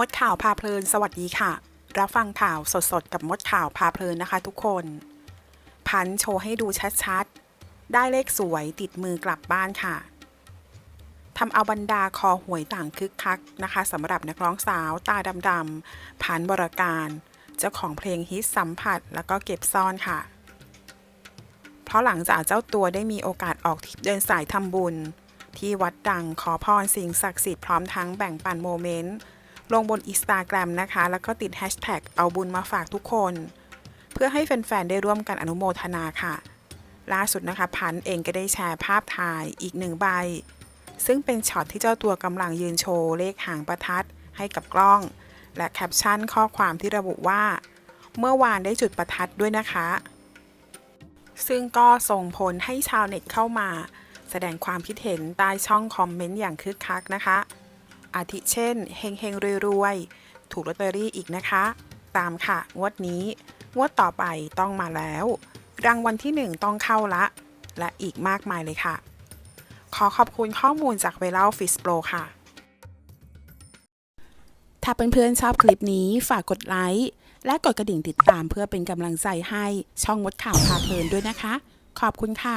มดข่าวพาเพลิน สวัสดีค่ะ รับฟังข่าวสดๆ กับมดข่าวพาเพลินนะคะทุกคน พันโชว์ให้ดูชัดๆ ได้เลขสวยติดมือกลับบ้านค่ะทำเอาบรรดาคอหวยต่างคึกคักนะคะสำหรับนักร้องสาวตาดำๆพันบรการเจ้าของเพลงฮิตสัมผัสแล้วก็เก็บซ่อนค่ะ เพราะหลังจากเจ้าตัวได้มีโอกาสออกทริปเดินสายทำบุญ ที่วัดดังขอพรสิ่งศักดิ์สิทธิ์พร้อมทั้งแบ่งปันโมเมนต์ ลงบนอินสตาแกรมนะคะ แล้วก็ติดแฮชแท็กเอาบุญมาฝากทุกคน เพื่อให้แฟนๆ ได้ร่วมกันอนุโมทนาค่ะ ล่าสุดนะคะ พันเองก็ได้แชร์ภาพถ่ายอีกหนึ่งใบ ซึ่งเป็นช็อตที่เจ้าตัวกำลังยืนโชว์เลขหางประทัดให้กับกล้อง และแคปชั่นข้อความที่ระบุว่า เมื่อวานได้จุดประทัดด้วยนะคะ ซึ่งก็ส่งผลให้ชาวเน็ตเข้ามา แสดงความคิดเห็นใต้ช่องคอมเมนต์อย่างคึกคักนะคะ อาทิเช่นเฮงเฮงรวยๆ ถูกลอตเตอรี่อีกนะคะ ตามค่ะ งวดนี้ งวดต่อไปต้องมาแล้ว รางวัลที่ 1 ต้องเข้าละ และอีกมากมายเลยค่ะ ขอขอบคุณข้อมูลจากเวลาฟิสโปรค่ะ ถ้าเพื่อนๆชอบคลิปนี้ฝากกดไลค์และกดกระดิ่งติดตามเพื่อเป็นกำลังใจให้ช่องมดข่าวพาเพลินด้วยนะคะ ขอบคุณค่ะ